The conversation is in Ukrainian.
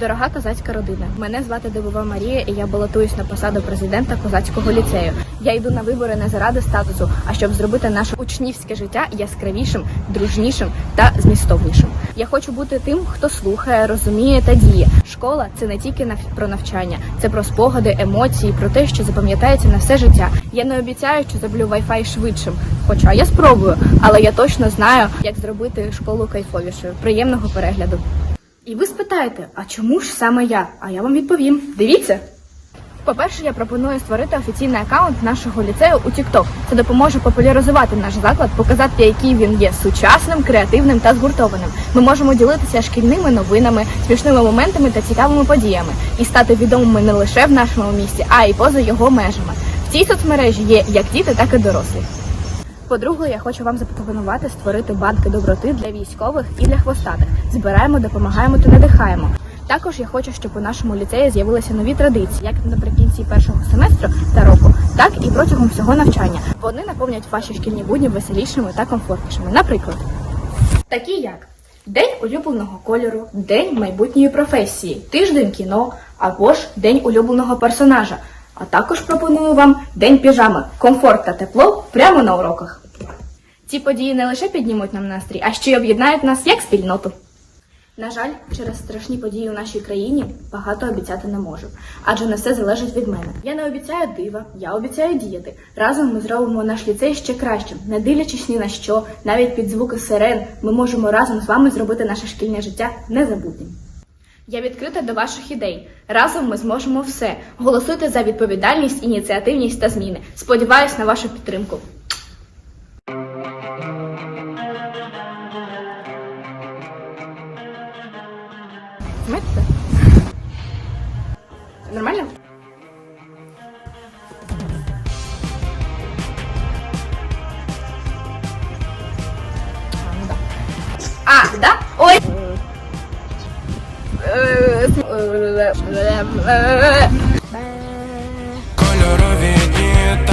Дорога козацька родина. Мене звати Дубова Марія, і я балотуюсь на посаду президента козацького ліцею. Я йду на вибори не заради статусу, а щоб зробити наше учнівське життя яскравішим, дружнішим та змістовнішим. Я хочу бути тим, хто слухає, розуміє та діє. Школа це не тільки про навчання, це про спогади, емоції, про те, що запам'ятається на все життя. Я не обіцяю, що зроблю Wi-Fi швидшим, хоча я спробую, але я точно знаю, як зробити школу кайфовішою. Приємного перегляду. І ви спитаєте, а чому ж саме я? А я вам відповім. Дивіться. По-перше, я пропоную створити офіційний аккаунт нашого ліцею у TikTok. Це допоможе популяризувати наш заклад, показати, який він є сучасним, креативним та згуртованим. Ми можемо ділитися шкільними новинами, смішними моментами та цікавими подіями і стати відомими не лише в нашому місті, а й поза його межами. В цій соцмережі є як діти, так і дорослі. По-друге, я хочу вам запропонувати створити банки доброти для військових і для хвостатих. Збираємо, допомагаємо та надихаємо. Також я хочу, щоб у нашому ліцеї з'явилися нові традиції, як наприкінці першого семестру та року, так і протягом всього навчання. Вони наповнять ваші шкільні будні веселішими та комфортнішими. Наприклад, такі як День улюбленого кольору, День майбутньої професії, тиждень кіно або ж День улюбленого персонажа. А також пропоную вам День піжами, комфорт та тепло прямо на уроках. Ці події не лише піднімуть нам настрій, а ще й об'єднають нас як спільноту. На жаль, через страшні події у нашій країні багато обіцяти не можу, адже не все залежить від мене. Я не обіцяю дива, я обіцяю діяти. Разом ми зробимо наш ліцей ще кращим, не дивлячись ні на що, навіть під звуки сирен, ми можемо разом з вами зробити наше шкільне життя незабутнім. Я відкрита до ваших ідей. Разом ми зможемо все. Голосуйте за відповідальність, ініціативність та зміни. Сподіваюсь на вашу підтримку. Знаєте? Нормально? А, ну да. Ой! Е, е, Кольорові дні та